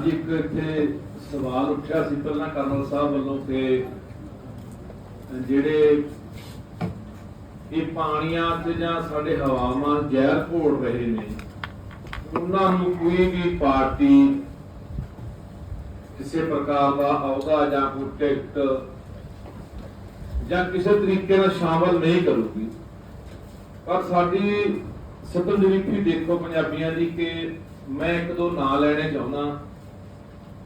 ਅੱਜ ਇੱਕ ਇੱਥੇ ਸਵਾਲ ਉੱਠਿਆ ਸੀ ਪਹਿਲਾਂ ਕਰਨਲ ਸਾਹਿਬ ਵੱਲੋਂ ਕਿ ਜਿਹੜੇ ਇਹ ਪਾਣੀਆਂ ਤੇ ਜਾਂ ਸਾਡੇ ਹਵਾਵਾਂ ਜ਼ਹਿਰ ਘੋਲ ਰਹੇ ਨੇ, ਉਹਨਾਂ ਨੂੰ ਕੋਈ ਵੀ ਪਾਰਟੀ ਕਿਸੇ ਪ੍ਰਕਾਰ ਦਾ ਅਹੁਦਾ ਜਾਂ ਕੋਈ ਟਿਕਟ ਜਾਂ ਕਿਸੇ ਤਰੀਕੇ ਨਾਲ ਸ਼ਾਮਲ ਨਹੀਂ ਕਰੂਗੀ। ਪਰ ਸਾਡੀ ਸਤਿੰਦਰੀਫੀ ਦੇਖੋ ਪੰਜਾਬੀਆਂ ਦੀ ਕਿ ਮੈਂ ਇੱਕ ਦੋ ਨਾਂ ਲੈਣੇ ਚਾਹੁੰਦਾ।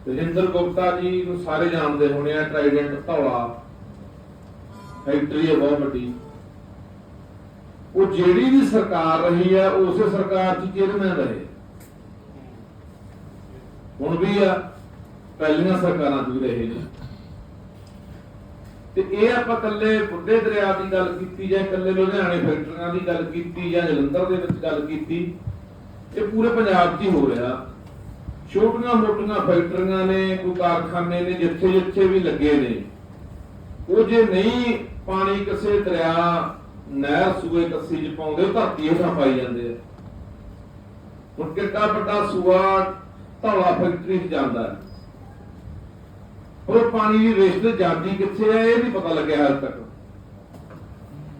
ਰਜਿੰਦਰ ਗੁਪਤਾ ਜੀ ਨੂੰ ਸਾਰੇ ਜਾਣਦੇ ਹੋਣੇ ਆ ਟ੍ਰਾਈਡੈਂਟ ਧੌਲਾ ਫੈਕਟਰੀ ਹੈ ਬਹੁਤ ਵੱਡੀ। ਉਹ ਜਿਹੜੀ ਵੀ ਸਰਕਾਰ ਰਹੀ ਹੈ, ਉਸੇ ਸਰਕਾਰ 'ਚ ਚੇਅਰਮੈਨ ਰਹੇ। ਹੁਣ ਵੀ ਆ, ਪਹਿਲੀਆਂ ਸਰਕਾਰਾਂ 'ਚ ਵੀ ਰਹੇ ਨੇ। ਤੇ ਇਹ ਆਪਾਂ ਕੱਲੇ ਬੁੱਢੇ ਦਰਿਆ ਦੀ ਗੱਲ ਕੀਤੀ ਜਾਂ ਕੱਲੇ ਲੁਧਿਆਣੇ ਫੈਕਟਰੀਆਂ ਦੀ ਗੱਲ ਕੀਤੀ ਜਾਂ ਜਲੰਧਰ ਦੇ ਵਿੱਚ ਗੱਲ ਕੀਤੀ, ਇਹ ਪੂਰੇ ਪੰਜਾਬ 'ਚ ਹੀ ਹੋ ਰਿਹਾ। ਛੋਟੀਆਂ ਮੋਟੀਆਂ ਫੈਕਟਰੀਆਂ ਨੇ, ਕੋਈ ਕਾਰਖਾਨੇ ਨੇ, ਜਿੱਥੇ ਜਿੱਥੇ ਵੀ ਲੱਗੇ ਨੇ। ਉਹ ਜੇ ਨਹੀਂ ਪਾਣੀ ਕਿਸੇ ਦਰਿਆ, ਨਹਿਰ ਸੂਏ ਕੱਸੀ ਚ ਪਾਉਂਦੇ ਧਰਤੀ ਹੇਠਾਂ ਪਾਈ ਜਾਂਦੇ ਆ। ਹੁਣ ਕਿੱਡਾ ਵੱਡਾ ਸੂਆ ਧੌਲਾ ਫੈਕਟਰੀ 'ਚ ਜਾਂਦਾ ਹੈ। ਪਰ ਉਹ ਪਾਣੀ ਦੀ ਵੇਸਟ ਜਾਂਦੀ ਕਿੱਥੇ ਹੈ, ਇਹ ਨਹੀਂ ਪਤਾ ਲੱਗਿਆ ਹਾਲ ਤੱਕ।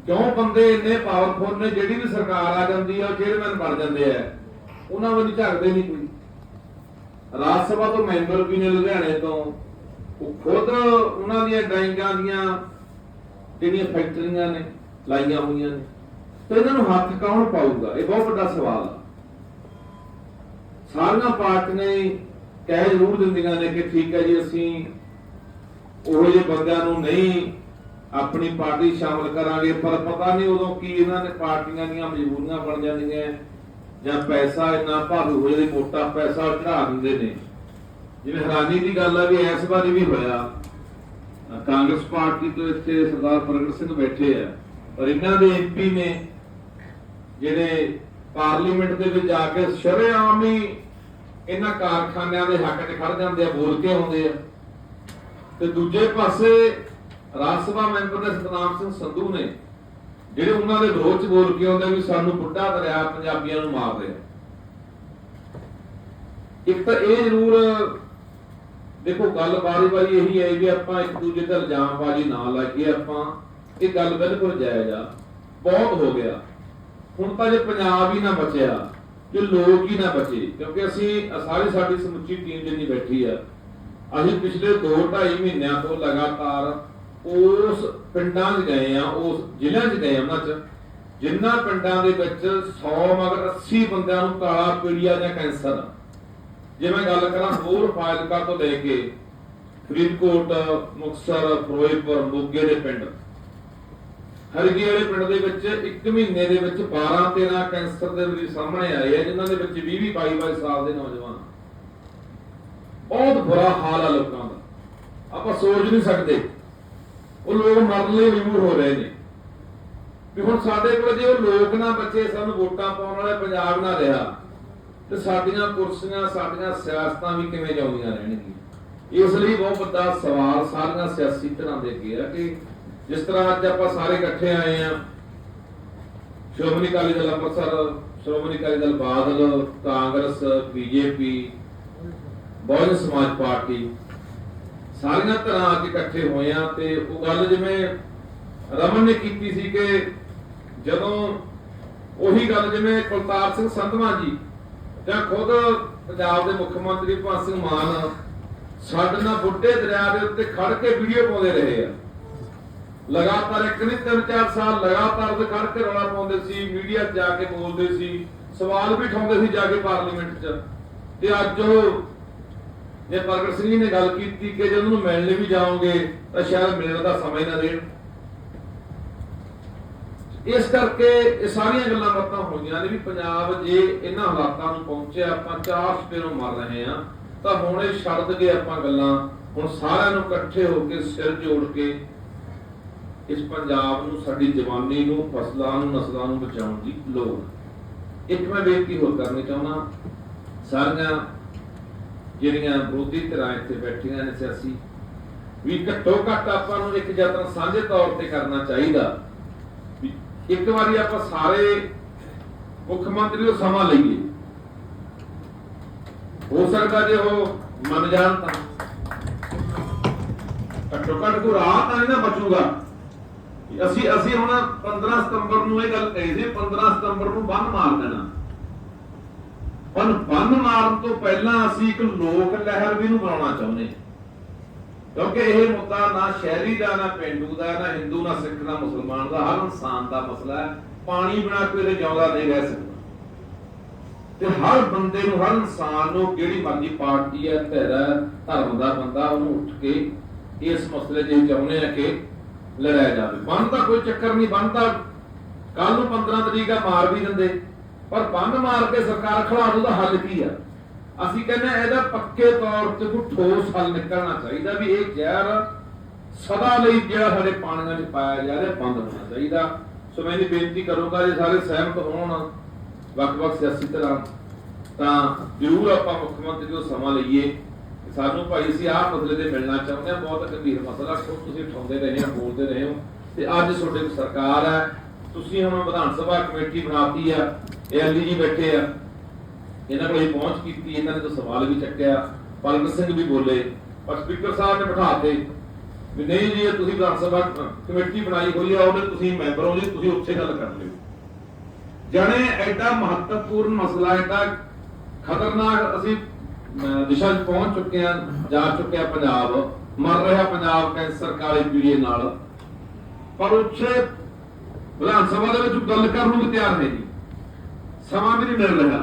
ਕਿਉਂ ਬੰਦੇ ਇੰਨੇ ਪਾਵਰਫੁਲ ਨੇ, ਜਿਹੜੀ ਵੀ ਸਰਕਾਰ ਆ ਜਾਂਦੀ ਹੈ ਚੇਅਰਮੈਨ ਬਣ ਜਾਂਦੇ ਆ। ਉਹਨਾਂ ਵੱਲ ਝਾਕਦੇ ਨਹੀਂ ਕੋਈ। ਰਾਜ ਸਭਾ ਤੋਂ ਮੈਂਬਰ ਵੀ ਨੇ ਲੁਧਿਆਣੇ ਤੋਂ। ਉਹ ਖੁਦ ਉਹਨਾਂ ਦੀਆਂ ਡਰਾਇੰਗਾਂ ਦੀਆਂ ਜਿਹੜੀਆਂ ਫੈਕਟਰੀਆਂ ਨੇ, ਲਾਈਆਂ ਹੋਈਆਂ ਨੇ। ਤੇ ਇਹਨਾਂ ਨੂੰ ਹੱਥ ਕੌਣ ਪਾਊਗਾ? ਇਹ ਬਹੁਤ ਵੱਡਾ ਸਵਾਲ ਆ। ਸਾਰੀਆਂ ਪਾਰਟੀਆਂ ਕਹਿ ਜ਼ਰੂਰ ਦਿੰਦੀਆਂ ਨੇ ਕਿ ਠੀਕ ਹੈ ਜੀ, ਅਸੀਂ ਉਹ ਜਿਹੇ ਬੰਦਿਆਂ ਨੂੰ ਨਹੀਂ ਆਪਣੀ ਪਾਰਟੀ ਸ਼ਾਮਲ ਕਰਾਂਗੇ, ਪਰ ਪਤਾ ਨਹੀਂ ਉਦੋਂ ਕੀ ਇਹਨਾਂ ਨੇ ਪਾਰਟੀਆਂ ਦੀਆਂ ਮਜਬੂਰੀਆਂ ਬਣ ਜਾਂਦੀਆਂ। ਜਾਂ ਪੈਸਾ ਇੰਨਾ ਭਾਰੂ ਹੋ ਜਾਂਦੀ ਮੋਟਾ ਪੈਸਾ ਚੜਾ ਦਿੰਦੇ ਨੇ। ਜਿਵੇਂ ਹੈਰਾਨੀ ਦੀ ਗੱਲ ਆ ਵੀ ਇਸ ਵਾਰੀ ਵੀ ਹੋਇਆ। ਕਾਂਗਰਸ ਪਾਰਟੀ ਤੋਂ ਇੱਥੇ ਸਰਦਾਰ ਪ੍ਰਗਟ ਸਿੰਘ ਬੈਠੇ ਆ। ਪਰ ਇਹਨਾਂ ਦੇ ਐਮਪੀ ਨੇ ਜਿਹੜੇ ਪਾਰਲੀਮੈਂਟ ਦੇ ਵਿੱਚ ਜਾ ਕੇ ਸ਼ਰੇਆਮ ਹੀ ਇਹਨਾਂ ਕਾਰਖਾਨਿਆਂ ਦੇ ਹੱਕ 'ਚ ਖੜ ਜਾਂਦੇ ਆ, ਬੋਲ ਕੇ ਆਉਂਦੇ ਆ। ਤੇ ਦੂਜੇ ਪਾਸੇ ਰਾਜ ਸਭਾ ਮੈਂਬਰ ਨੇ ਸਤਨਾਮ ਸਿੰਘ ਸੰਧੂ ਨੇ ਜਿਹੜੇ ਉਹਨਾਂ ਦੇ ਵਿਰੋਧ 'ਚ ਬੋਲ ਕੇ ਆਉਂਦੇ ਵੀ ਸਾਨੂੰ ਬੁੱਢਾ ਦਰਿਆ ਪੰਜਾਬੀਆਂ ਨੂੰ ਮਾਰ ਰਿਹਾ। ਇੱਕ ਤਾਂ ਇਹ ਜ਼ਰੂਰ, ਦੇਖੋ, ਗੱਲ ਬਾਰੀ ਬਾਰੀ ਇਹੀ ਹੈ ਵੀ ਆਪਾਂ ਇੱਕ ਦੂਜੇ ਤੇ ਇਲਜ਼ਾਮਬਾਜ਼ੀ ਨਾ ਲਾਈਏ ਆਪਾਂ। ਇਹ ਗੱਲ ਬਿਲਕੁਲ ਜਾਇਜ਼ ਆ। ਬਹੁਤ ਹੋ ਗਿਆ। ਹੁਣ ਤਾਂ ਜੇ ਪੰਜਾਬ ਹੀ ਨਾ ਬਚਿਆ, ਜੇ ਲੋਕ ਹੀ ਨਾ ਬਚੇ, ਕਿਉਂਕਿ ਅਸੀਂ ਸਾਰੀ ਸਾਡੀ ਸਮੁੱਚੀ ਟੀਮ ਜਿੰਨੀ ਬੈਠੀ ਆ, ਅਸੀਂ ਪਿਛਲੇ 2 2.5 ਮਹੀਨਿਆਂ ਤੋਂ ਲਗਾਤਾਰ ਉਸ ਪਿੰਡਾਂ 'ਚ ਗਏ ਆ, ਉਸ ਜ਼ਿਲ੍ਹਿਆਂ 'ਚ ਗਏ ਉਹਨਾਂ 'ਚ ਜਿਨ੍ਹਾਂ ਪਿੰਡਾਂ ਦੇ ਵਿੱਚ 100 ਮਗਰ 80 ਬੰਦਿਆਂ ਨੂੰ ਕਾਲਾ ਪੀੜੀਆ ਜਾਂ ਕੈਂਸਰ। ਜੇ ਮੈਂ ਗੱਲ ਕਰਾਂ ਹੋਰ ਫਾਜ਼ਿਲਕਾ ਤੋਂ ਲੈ ਕੇ ਫਰੀਦਕੋਟ, ਮੁਕਤਸਰ, ਫਿਰੋਜ਼ਪੁਰ, ਮੋਗੇ ਦੇ ਪਿੰਡ ਹਰਗੀ ਵਾਲੇ ਪਿੰਡ ਦੇ ਵਿੱਚ ਇੱਕ ਮਹੀਨੇ ਦੇ ਵਿੱਚ 12 13 ਕੈਂਸਰ ਦੇ ਮਰੀਜ਼ ਸਾਹਮਣੇ ਆਏ ਆ, ਜਿਨ੍ਹਾਂ ਦੇ ਵਿੱਚ 20 20 22 22 ਸਾਲ ਦੇ ਨੌਜਵਾਨ। ਬਹੁਤ ਬੁਰਾ ਹਾਲ ਆ ਲੋਕਾਂ ਦਾ। ਆਪਾਂ ਸੋਚ ਨਹੀਂ ਸਕਦੇ। ਉਹ ਲੋਕ ਮਰਨ ਲਈ ਮਜਬੂਰ ਹੋ ਰਹੇ ਨੇ। ਵੀ ਹੁਣ ਸਾਡੇ ਕੋਲ ਜੇ ਉਹ ਲੋਕ ਨਾ ਬਚੇ, ਸਾਨੂੰ ਵੋਟਾਂ ਪਾਉਣ ਵਾਲੇ ਪੰਜਾਬ ਨਾ ਰਿਹਾ, ਤੇ ਸਾਡੀਆਂ ਕੁਰਸੀਆਂ, ਸਾਡੀਆਂ ਸਿਆਸਤਾਂ ਵੀ ਕਿਵੇਂ ਜਾਉਂਦੀਆਂ ਰਹਿਣਗੀਆਂ? ਇਸ ਲਈ ਬਹੁਤ ਵੱਡਾ ਸਵਾਲ ਸਾਰੀਆਂ ਸਿਆਸੀ ਧਿਰਾਂ ਦੇ ਅੱਗੇ ਆ ਕਿ ਜਿਸ ਤਰ੍ਹਾਂ ਅੱਜ ਆਪਾਂ ਸਾਰੇ ਇਕੱਠੇ ਆਏ ਆ, ਸ਼੍ਰੋਮਣੀ ਅਕਾਲੀ ਦਲ ਅੰਮ੍ਰਿਤਸਰ, ਸ਼੍ਰੋਮਣੀ ਅਕਾਲੀ ਦਲ ਬਾਦਲ, ਕਾਂਗਰਸ, ਬੀਜੇਪੀ, ਬਹੁਜਨ ਸਮਾਜ ਪਾਰਟੀ ਸਾਰੀਆਂ ਧਿਰਾਂ ਅੱਜ ਇਕੱਠੇ ਹੋਏ ਆ ਤੇ ਉਹ ਗੱਲ ਜਿਵੇਂ ਰਮਨ ਨੇ ਕੀਤੀ ਸੀ ਕਿ ਜਦੋਂ ਉਹੀ ਗੱਲ ਜਿਵੇਂ ਕੁਲਤਾਰ ਸਿੰਘ ਸੰਧਵਾ ਜੀ ਜਾਂ ਖੁਦ ਪੰਜਾਬ ਦੇ ਮੁੱਖ ਮੰਤਰੀ ਭਗਵੰਤ ਸਿੰਘ ਮਾਨ ਸਾਡੇ ਨਾਲ ਬੁੱਢੇ ਦਰਿਆ ਦੇ ਉੱਤੇ ਖੜ ਕੇ ਵੀਡੀਓ ਪਾਉਂਦੇ ਰਹੇ ਆ। ਲਗਾਤਾਰ ਇੱਕ ਨਹੀਂ, ਤਿੰਨ ਚਾਰ ਸਾਲ ਲਗਾਤਾਰ ਉਹਦੇ ਖੜ ਕੇ ਰੌਲਾ ਪਾਉਂਦੇ ਸੀ ਮੀਡੀਆ 'ਚ ਜਾ ਕੇ ਬੋਲਦੇ ਸੀ, ਸਵਾਲ ਵੀ ਉਠਾਉਂਦੇ ਸੀ ਜਾ ਕੇ ਪਾਰਲੀਮੈਂਟ 'ਚ। ਤੇ ਅੱਜ ਉਹ ਜੇ ਪ੍ਰਗਟ ਸਿੰਘ ਜੀ ਨੇ ਗੱਲ ਕੀਤੀ ਕਿ ਜੇ ਉਹਨੂੰ ਮਿਲਣ ਵੀ ਜਾਓਗੇ, ਤਾਂ ਸ਼ਾਇਦ ਮਿਲਣ ਦਾ ਸਮਾਂ ਹੀ ਨਾ ਦੇਣ। ਇਸ ਕਰਕੇ ਇਹ ਸਾਰੀਆਂ ਗੱਲਾਂ ਬਾਤਾਂ ਹੋਈਆਂ ਨੇ ਵੀ ਪੰਜਾਬ ਜੇ ਇਹਨਾਂ ਹਾਲਾਤਾਂ ਨੂੰ ਪਹੁੰਚਿਆ, ਆਪਾਂ ਚਾਰ ਸਪੇਰੋਂ ਮਰ ਰਹੇ ਆ ਤਾਂ ਹੁਣ ਇਹ ਛੱਡ ਦਗੇ ਆਪਾਂ ਗੱਲਾਂ ਹੁਣ ਸਾਰਿਆਂ ਨੂੰ ਇਕੱਠੇ ਹੋ ਕੇ ਸਿਰ ਜੋੜ ਕੇ ਇਸ ਪੰਜਾਬ ਨੂੰ, ਸਾਡੀ ਜਵਾਨੀ ਨੂੰ, ਫਸਲਾਂ ਨੂੰ, ਨਸਲਾਂ ਨੂੰ ਬਚਾਉਣ ਦੀ ਲੋੜ ਇੱਕ ਮੈਂ ਬੇਨਤੀ ਹੋਰ ਕਰਨੀ ਚਾਹੁੰਦਾ, ਸਾਰੀਆਂ ਜਿਹੜੀਆਂ ਵਿਰੋਧੀ ਧਿਰਾਂ ਇੱਥੇ ਬੈਠੀਆਂ ਨੇ ਸਿਆਸੀ, ਵੀ ਘੱਟੋ ਘੱਟ ਆਪਾਂ ਨੂੰ ਇੱਕ ਯਤਨ ਸਾਂਝੇ ਤੌਰ ਤੇ ਕਰਨਾ ਚਾਹੀਦਾ ਵੀ ਇੱਕ ਵਾਰੀ ਆਪਾਂ ਸਾਰੇ ਮੁੱਖ ਮੰਤਰੀ ਤੋਂ ਸਮਾਂ ਲਈਏ। ਹੋ ਸਕਦਾ ਜੇ ਉਹ ਮੰਨ ਜਾਣ ਤਾਂ। ਘੱਟੋ ਘੱਟ ਕੋਈ ਰਾਹ ਤਾਂ ਨਹੀਂ ਨਾ ਬਚੂਗਾ। ਅਸੀਂ ਅਸੀਂ ਹੁਣ 15 ਸਤੰਬਰ ਨੂੰ ਇਹ ਗੱਲ ਕਹੀ ਸੀ 15 ਸਤੰਬਰ ਨੂੰ ਬੰਨ ਮਾਰ ਦੇਣਾ। ਪਰ ਬੰਨ ਮਾਰਨ ਤੋਂ ਪਹਿਲਾਂ ਅਸੀਂ ਇੱਕ ਲੋਕ ਲਹਿਰ ਵੀ ਨੂੰ ਬਣਾਉਣਾ ਚਾਹੁੰਦੇ ਹਾਂ। ਕਿਉਂਕਿ ਇਹ ਮੁੱਦਾ ਨਾ ਸ਼ਹਿਰੀ ਦਾ, ਨਾ ਪਿੰਡੂ ਦਾ, ਨਾ ਹਿੰਦੂ, ਨਾ ਸਿੱਖ, ਨਾ ਮੁਸਲਮਾਨ ਦਾ, ਹਰ ਇਨਸਾਨ ਦਾ ਮਸਲਾ ਹੈ। ਪਾਣੀ ਬਿਨਾ ਕੋਈ ਇਹਦੇ ਜਿਉਂਦਾ ਨਹੀਂ ਰਹਿ ਸਕਦਾ। ਤੇ ਹਰ ਬੰਦੇ ਨੂੰ, ਹਰ ਇਨਸਾਨ ਨੂੰ ਜਿਹੜੀ ਮਰਜ਼ੀ ਪਾਰਟੀ ਹੈ, ਧਿਰ ਧਰਮ ਦਾ ਬੰਦਾ, ਉਹਨੂੰ ਉੱਠ ਕੇ ਇਸ ਮਸਲੇ 'ਚ ਚਾਹੁੰਦੇ ਆ ਕਿ ਲੜਾਇਆ ਜਾਵੇ। ਬੰਦ ਦਾ ਕੋਈ ਚੱਕਰ ਨਹੀਂ ਬੰਦ ਤਾਂ ਕੱਲ ਨੂੰ 15 ਤਰੀਕ ਆ ਮਾਰ ਵੀ ਦਿੰਦੇ। ਪਰ ਬੰਦ ਮਾਰ ਕੇ ਸਰਕਾਰ ਖੜਾ ਦੂ ਦਾ ਹੱਲ ਕੀ ਆ? ਅਸੀਂ ਕਹਿੰਦੇ ਇਹਦਾ ਪੱਕੇ ਤੌਰ ਤੇ ਕੋਈ ਠੋਸ ਹੱਲ ਨਿਕਲਣਾ ਚਾਹੀਦਾ ਵੀ ਇਹ ਜ਼ਹਿਰ ਸਦਾ ਲਈ ਜਿਹੜਾ ਸਾਡੇ ਪਾਣੀਆਂ 'ਚ ਪਾਇਆ ਜਾ ਰਿਹਾ, ਬੰਦ ਹੋਣਾ ਚਾਹੀਦਾ। ਸੋ ਮੈਂ ਇਹ ਬੇਨਤੀ ਕਰੂੰਗਾ, ਜੇ ਸਾਰੇ ਸਹਿਮਤ ਹੋਣ, ਵੱਖ-ਵੱਖ ਸਿਆਸੀ ਤਰ੍ਹਾਂ ਤਾਂ ਜ਼ਰੂਰ ਆਪਾਂ ਮੁੱਖ ਮੰਤਰੀ ਤੋਂ ਸਮਾਂ ਲਈਏ। ਸਾਨੂੰ ਭਾਈ, ਅਸੀਂ ਆਹ ਮਸਲੇ ਤੇ ਮਿਲਣਾ ਚਾਹੁੰਦੇ ਹਾਂ, ਬਹੁਤ ਗੰਭੀਰ ਮਸਲਾ। ਖੁਦ ਤੁਸੀਂ ਉਠਾਉਂਦੇ ਰਹੇ ਹੋ, ਬੋਲਦੇ ਰਹੇ ਹੋ। ਤੇ ਅੱਜ ਤੁਹਾਡੇ ਕੋਲ ਸਰਕਾਰ ਹੈ ਤੁਸੀਂ ਹੁਣ ਵਿਧਾਨ ਸਭਾ ਕਮੇਟੀ ਬਣਾਤੀ ਆ ਐਲਡੀ ਜੀ ਬੈਠੇ ਆ, ਇਹਨਾਂ ਕੋਲ ਪਹੁੰਚ ਕੀਤੀ, ਇਹਨਾਂ ਨੇ ਤਾਂ ਸਵਾਲ ਵੀ ਚੱਕਿਆ, ਪਲਕ ਸਿੰਘ ਵੀ ਬੋਲੇ, ਪਰ ਸਪੀਕਰ ਸਾਹਿਬ ਨੇ ਬਿਠਾਤੇ ਵੀ ਨਹੀਂ ਜੀ ਤੁਸੀਂ ਵਿਧਾਨ ਸਭਾ ਕਮੇਟੀ ਬਣਾਈ ਹੋਈ ਆ, ਉਹਦੇ ਤੁਸੀਂ ਮੈਂਬਰ ਹੋ ਜੀ, ਤੁਸੀਂ ਉੱਥੇ ਗੱਲ ਕਰ ਲਿਓ। ਜਾਣੇ ਐਡਾ ਮਹੱਤਵਪੂਰਨ ਮਸਲਾ, ਐਡਾ ਖਤਰਨਾਕ ਅਸੀਂ ਦਿਸ਼ਾ 'ਚ ਪਹੁੰਚ ਚੁੱਕੇ ਆ, ਜਾ ਚੁੱਕਿਆ ਪੰਜਾਬ, ਮਰ ਰਿਹਾ ਪੰਜਾਬ ਕੈਂਸਰ ਕਾਲੇ ਪੀੜੀਏ ਨਾਲ। ਪਰ ਉੱਥੇ ਵਿਧਾਨ ਸਭਾ ਦੇ ਵਿੱਚ ਗੱਲ ਕਰਨ ਨੂੰ ਵੀ ਤਿਆਰ ਹੈ ਜੀ ਸਮਾਂ ਵੀ ਨਹੀਂ ਮਿਲ ਰਿਹਾ।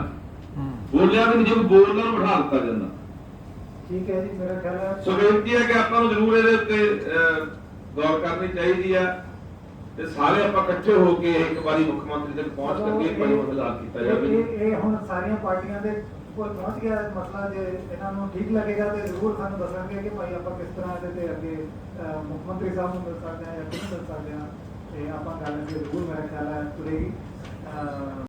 ਬੋਲਿਆ ਵੀ ਨਹੀਂ ਜੇ ਕੋਈ ਬੋਲਦਾ ਨੂੰ ਬਿਠਾ ਦਿੱਤਾ ਜਾਂਦਾ। ਠੀਕ ਹੈ ਜੀ ਮੇਰਾ ਖਿਆਲ ਹੈ ਸੋ ਬੇਨਤੀ ਹੈ ਕਿ ਆਪਾਂ ਨੂੰ ਜ਼ਰੂਰ ਇਹਦੇ ਉੱਤੇ ਗੌਰ ਕਰਨੀ ਚਾਹੀਦੀ ਆ ਤੇ ਸਾਰੇ ਆਪਾਂ ਇਕੱਠੇ ਹੋ ਕੇ ਇੱਕ ਵਾਰੀ ਮੁੱਖ ਮੰਤਰੀ ਤੱਕ ਪਹੁੰਚ ਕਰਕੇ ਹੱਲ ਕੀਤਾ ਜਾਵੇ। ਇਹ ਹੁਣ ਸਾਰੀਆਂ ਪਾਰਟੀਆਂ ਦੇ ਕੋਲ ਪਹੁੰਚ ਗਿਆ ਮਸਲਾ ਜੇ ਇਹਨਾਂ ਨੂੰ ਠੀਕ ਲੱਗੇਗਾ ਤੇ ਜ਼ਰੂਰ ਸਾਨੂੰ ਦੱਸਣਗੇ ਕਿ ਭਾਈ ਆਪਾਂ ਕਿਸ ਤਰ੍ਹਾਂ ਇਹਦੇ ਤੇ ਅੱਗੇ ਮੁੱਖ ਮੰਤਰੀ ਸਾਹਿਬ ਨੂੰ ਮਿਲ ਸਕਦੇ ਹਾਂ ਜਾਂ ਕਿਹਨੂੰ ਮਿਲ ਸਕਦੇ ਹਾਂ। ਤੇ ਆਪਾਂ ਗੱਲ ਅੱਗੇ ਜ਼ਰੂਰ ਮੇਰਾ ਖਿਆਲ ਹੈ ਤੁਰੇਗੀ ਅਹ,